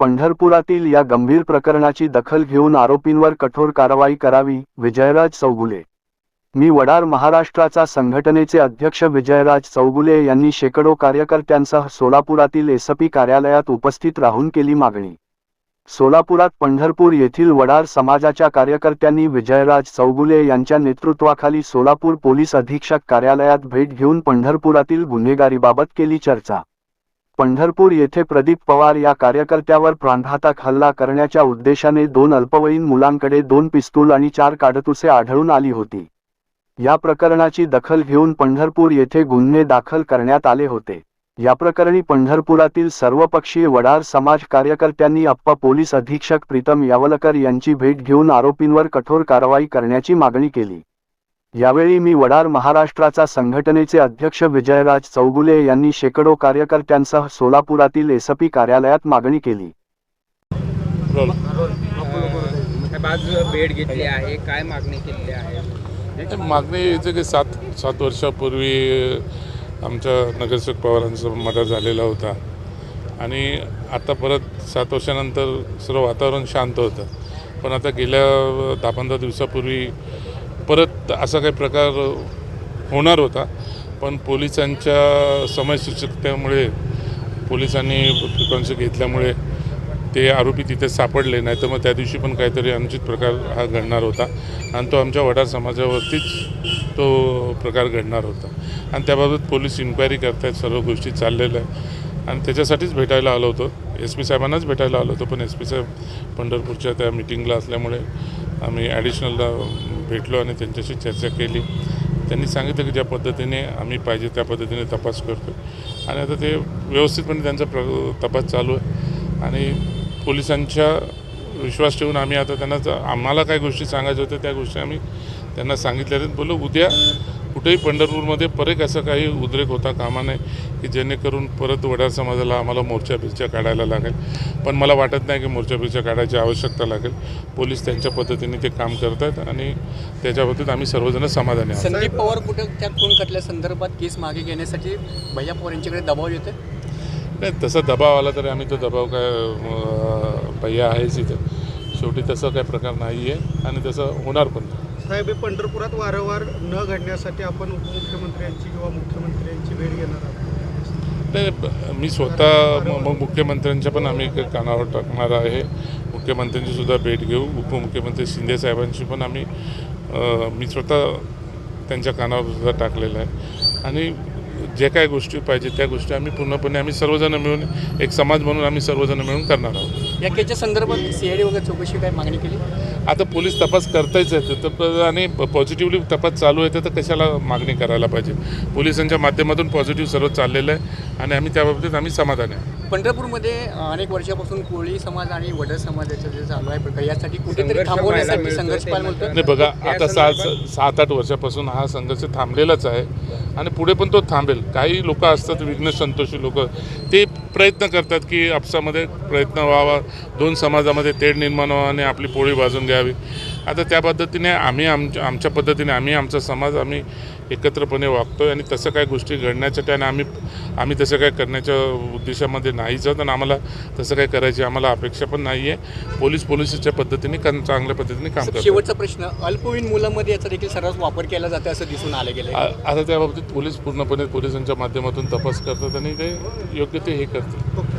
पंढरपुरातील या गंभीर प्रकरणाची दखल घेऊन आरोपींवर कठोर कारवाई करावी विजयराज चौगुले. मी वडार महाराष्ट्राचा संघटनेचे अध्यक्ष विजयराज चौगुले यांनी शेकडो कार्यकर्त्यांसह सोलापुरातील एसपी कार्यालयात उपस्थित राहून केली मागणी. सोलापुरात पंढरपूर येथील वडार समाजाच्या कार्यकर्त्यांनी विजयराज चौगुले यांच्या नेतृत्वाखाली सोलापूर पोलीस अधीक्षक कार्यालयात भेट घेऊन पंढरपुरातील गुन्हेगारीबाबत केली चर्चा. पंढरपूर येथे प्रदीप पवार या कार्यकर्त्यावर प्राणघातक हल्ला करण्याच्या उद्देशाने दोन अल्पवयीन मुलांकडे दोन पिस्तूल आणि चार काडतुसे आढळून आली होती. या प्रकरणाची दखल घेऊन पंढरपूर येथे गुन्हे दाखल करण्यात आले होते. या प्रकरणी पंढरपुरातील सर्वपक्षीय वडार समाज कार्यकर्त्यांनी अप्पा पोलीस अधीक्षक प्रीतम यावलकर यांची भेट घेऊन आरोपींवर कठोर कारवाई करण्याची मागणी केली. यावेळी मी वडार महाराष्ट्राचा संघटनेचे अध्यक्ष विजयराज चौगुले यांनी शेकडो कार्यकर्त्यांसह सोलापुरातील एसपी कार्यालयात मागणी केली. आज भेट घेतली आहे. काय मागणी केलेली आहे? हे मागणी याचं की सात सात वर्षापूर्वी आमच्या नगरसेवक पवारांचा मर्डर झालेला होता. आणि आता परत सात वर्षानंतर सर्व वातावरण शांत होतं. पण आता गेल्या दहा पंधरा दिवसापूर्वी परत असा काही प्रकार होणार होता पण पोलिसांच्या समयसूचकतेमुळे पोलिसांनी प्रिकॉन्शन घेतल्यामुळे ते आरोपी तिथे सापडले नाही तर मग त्या दिवशी पण काहीतरी अनुचित प्रकार हा घडणार होता. आणि तो आमच्या वडार समाजावरतीच तो प्रकार घडणार होता. आणि त्याबाबत पोलीस इन्क्वायरी करतायत सर्व गोष्टी चाललेल्या आहे आणि त्याच्यासाठीच भेटायला आलो होतो. एस पी साहेबांनाच भेटायला आलो होतो पण एस पी साहेब पंढरपूरच्या त्या मिटिंगला असल्यामुळे आम्ही ॲडिशनलला भेटलो आणि त्यांच्याशी चर्चा केली. त्यांनी सांगितलं की ज्या पद्धतीने आम्ही पाहिजे त्या पद्धतीने तपास करतो आणि आता ते व्यवस्थितपणे त्यांचा प्र तपास चालू आहे. आणि पोलिसांच्या विश्वास ठेवून आम्ही आता त्यांना आम्हाला काय गोष्टी सांगायच्या होत्या त्या गोष्टी आम्ही त्यांना सांगितल्या. आहेत बोललो उद्या कुठेही पंढरपूरमध्ये परत असं काही उद्रेक होता कामा नये की जेणेकरून परत वडार समाजाला आम्हाला मोर्चा बिर्चा काढायला लागेल. पण मला वाटत नाही की मोर्चा बिर्चा काढायची आवश्यकता लागेल. पोलीस त्यांच्या पद्धतीने ते काम करत आहेत आणि त्याच्या बाबतीत आम्ही सर्वजण समाधानी आहोत. संदीप पवार कुठे त्या खून खटल्या संदर्भात केस मागे घेण्यासाठी भैया पवार यांच्याकडे दबाव येते नाही तसा दबाव आला तरी आम्ही तो दबाव काय भैया आहेच इथं. शेवटी तसं काही प्रकार नाही आहे आणि तसं होणार पण नाही. साहेब हे पंढरपुरात वारंवार न घडण्यासाठी आपण उपमुख्यमंत्र्यांची किंवा मुख्यमंत्र्यांची भेट घेणार आहोत. नाही मी स्वतः मग मुख्यमंत्र्यांच्या पण आम्ही क- कानावर टाकणार आहे. मुख्यमंत्र्यांची सुद्धा भेट घेऊ. उपमुख्यमंत्री शिंदे साहेबांची पण आम्ही मी स्वतः त्यांच्या कानावर सुद्धा टाकलेलं आहे. आणि जे काय गोष्टी पाहिजे त्या गोष्टी आम्ही पूर्णपणे आम्ही सर्वजण मिळून एक समाज म्हणून आम्ही सर्वजण मिळून करणार आहोत. या केसच्या संदर्भात सीआयडी वगैरे चौकशी काय मागणी केली? आता पोलीस तपास करतायच आहेत. तर आणि पॉझिटिव्हली तपास चालू आहे तर कशाला मागणी करायला पाहिजे? पोलिसांच्या माध्यमातून पॉझिटिव्ह सर्व चाललेलं आहे आणि आम्ही त्याबाबतीत आम्ही समाधानी आहे पंढरपूरमध्ये अनेक वर्षापासून कोळी समाज आणि वडर समाजाचं जे चालू आहे प्रकार यासाठी कुठेतरी थांबवण्यासाठी संघर्ष नाही बघा आता सात संदर्भात- सात आठ वर्षापासून हा संघर्ष थांबलेलाच आहे आणि पुढे पण तो थांबेल. काही लोक असतात विघ्न संतोषी लोक. ते प्रयत्न करतात की आपसामध्ये प्रयत्न व्हावा. दोन समाजामध्ये तेढ निर्माण व्हावा आणि आपली पोळी भाजून घ्यावी आता त्या पद्धतीने आम्ही आमच्या आमच्या पद्धतीने आम्ही आमचा समाज आम्ही एकत्रपणे वागतो आणि तसं काही गोष्टी घडण्याच्या आणि आम्ही आम्ही तसं काय करण्याच्या उद्देशामध्ये नाहीच आहोत आणि आम्हाला तसं काही करायची आम्हाला अपेक्षा पण नाही आहे पोलीस पोलिसच्या पद्धतीने कन- चांगल्या पद्धतीने काम करतात शेवटचा प्रश्न अल्पवयीन मुलांमध्ये याचा देखील सर्रास वापर केला जातो असं दिसून आलं गेलं आता त्या बाबतीत पोलीस पूर्णपणे पोलिसांच्या माध्यमातून तपास करतात आणि ते योग्य ते हे करतात.